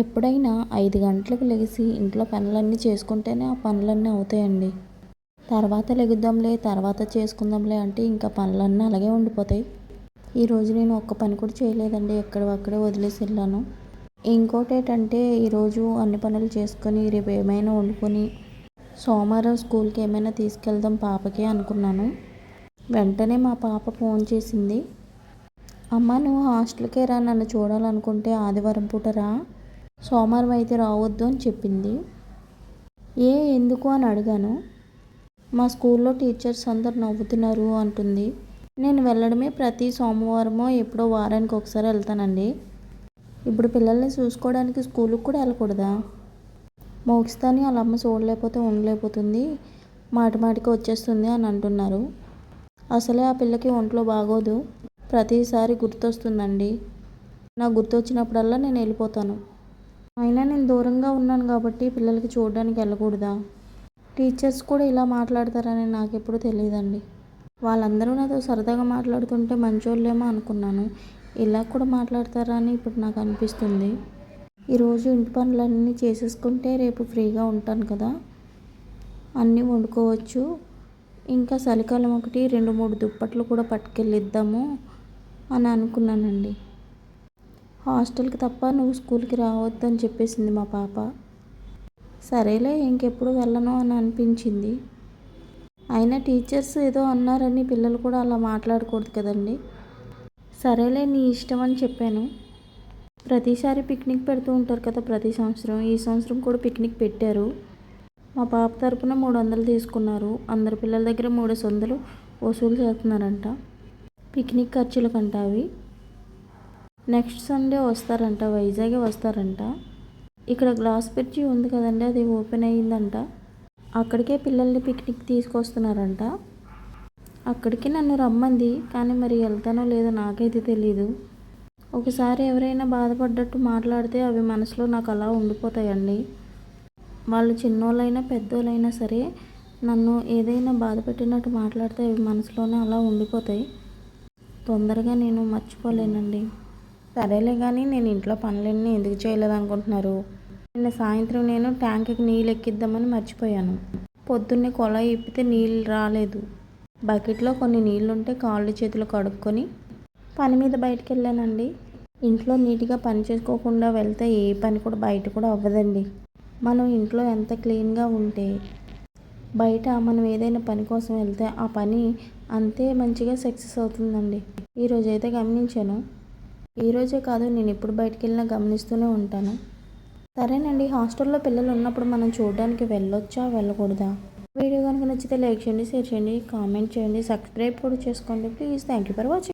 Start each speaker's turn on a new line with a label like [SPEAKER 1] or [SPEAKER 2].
[SPEAKER 1] ఎప్పుడైనా ఐదు గంటలకు లెగిసి ఇంట్లో పనులన్నీ చేసుకుంటేనే ఆ పనులన్నీ అవుతాయండి. తర్వాత లెగుద్దాంలే తర్వాత చేసుకుందాంలే అంటే ఇంకా పనులన్నీ అలాగే ఉండిపోతాయి. ఈరోజు నేను ఒక్క పని కూడా చేయలేదండి ఎక్కడవక్కడే వదిలేసి వెళ్ళాను. ఇంకోటి ఏంటంటే ఈరోజు అన్ని పనులు చేసుకొని రేపు ఏమైనా వండుకొని సోమవారం స్కూల్కి ఏమైనా తీసుకెళ్దాం పాపకి అనుకున్నాను. వెంటనే మా పాప ఫోన్ చేసింది. అమ్మ నువ్వు హాస్టల్కే రా నన్ను చూడాలనుకుంటే ఆదివారం పూట రా. సోమవారం అయితే రావద్దు అని చెప్పింది. ఏ ఎందుకు అని అడిగాను. మా స్కూల్లో టీచర్స్ అందరు నవ్వుతున్నారు అంటుంది. నేను వెళ్ళడమే ప్రతి సోమవారమో ఎప్పుడో వారానికి ఒకసారి వెళ్తానండి. ఇప్పుడు పిల్లల్ని చూసుకోవడానికి స్కూల్కి కూడా వెళ్ళకూడదా? మోగిస్తాని వాళ్ళ అమ్మ చూడలేకపోతే ఉండలేకపోతుంది మాటి మాటికి వచ్చేస్తుంది అని అంటున్నారు. అసలే ఆ పిల్లకి ఒంట్లో బాగోదు ప్రతిసారి గుర్తొస్తుందండి. నాకు గుర్తొచ్చినప్పుడల్లా నేను వెళ్ళిపోతాను. అయినా నేను దూరంగా ఉన్నాను కాబట్టి పిల్లలకి చూడడానికి వెళ్ళకూడదా? టీచర్స్ కూడా ఇలా మాట్లాడతారని నాకు ఎప్పుడు తెలియదండి వాళ్ళందరూ నాతో సరదాగా మాట్లాడుతుంటే మంచోళ్ళేమో అనుకున్నాను. ఇలా కూడా మాట్లాడతారా అని ఇప్పుడు నాకు అనిపిస్తుంది. ఈరోజు ఇంటి పనులన్నీ చేసేసుకుంటే రేపు ఫ్రీగా ఉంటాను కదా? అన్నీ వండుకోవచ్చు. ఇంకా చలికాలం ఒకటి రెండు మూడు దుప్పట్లు కూడా పట్టుకెళ్ళిద్దాము అని అనుకున్నానండి. హాస్టల్కి తప్ప నువ్వు స్కూల్కి రావద్దు అని చెప్పేసింది మా పాప. సరేలే ఇంకెప్పుడు వెళ్ళను అని అనిపించింది. అయినా టీచర్స్ ఏదో అన్నారని పిల్లలు కూడా అలా మాట్లాడకూడదు కదండి. సరేలే నీ ఇష్టం అని చెప్పాను. ప్రతిసారి పిక్నిక్ పెడుతూ ఉంటారు కదా ప్రతి సంవత్సరం. ఈ సంవత్సరం కూడా పిక్నిక్ పెట్టారు. మా పాప తరపున మూడు వందలు తీసుకున్నారు. అందరు పిల్లల దగ్గర మూడు వందలు వసూలు చేస్తున్నారంట. పిక్నిక్ ఖర్చులకంట అవి. నెక్స్ట్ సండే వస్తారంట వైజాగే వస్తారంట. ఇక్కడ గ్లాస్ బ్రిడ్జి ఉంది కదండి అది ఓపెన్ అయ్యిందంట. అక్కడికే పిల్లల్ని పిక్నిక్ తీసుకొస్తున్నారంట. అక్కడికి నన్ను రమ్మంది కానీ మరి వెళ్తానో లేదో నాకైతే తెలీదు. ఒకసారి ఎవరైనా బాధపడ్డట్టు మాట్లాడితే అవి మనసులో నాకు అలా ఉండిపోతాయండి. వాళ్ళు చిన్నోళ్ళైనా పెద్దోళ్ళైనా సరే నన్ను ఏదైనా బాధ పెట్టినట్టు మాట్లాడితే అవి మనసులోనే అలా ఉండిపోతాయి. తొందరగా నేను మర్చిపోలేనండి. సరేలే కానీ నేను ఇంట్లో పనులన్నీ ఎందుకు చేయలేదు అనుకుంటున్నారు నిన్న సాయంత్రం నేను ట్యాంక్కి నీళ్ళు ఎక్కిద్దామని మర్చిపోయాను. పొద్దున్నే కొలాయి ఇప్పితే నీళ్ళు రాలేదు. బకెట్లో కొన్ని నీళ్ళుంటే కాళ్ళు చేతులు కడుక్కొని పని మీద బయటకు వెళ్ళానండి ఇంట్లో నీట్గా పని చేసుకోకుండా వెళ్తే ఏ పని కూడా బయట కూడా అవ్వదండి. మనం ఇంట్లో ఎంత క్లీన్గా ఉంటే బయట మనం ఏదైనా పని కోసం వెళ్తే ఆ పని అంతే మంచిగా సక్సెస్ అవుతుందండి. ఈరోజు అయితే గమనించాను ఈరోజే కాదు నేను ఎప్పుడు బయటికి వెళ్ళినా గమనిస్తూనే ఉంటాను. సరేనండి హాస్టల్లో పిల్లలు ఉన్నప్పుడు మనం చూడడానికి వెళ్ళొచ్చా వెళ్ళకూడదా? వీడియో కనుక నచ్చితే లైక్ చేయండి షేర్ చేయండి కామెంట్ చేయండి సబ్స్క్రైబ్ కూడా చేసుకోండి. Please thank you for watching.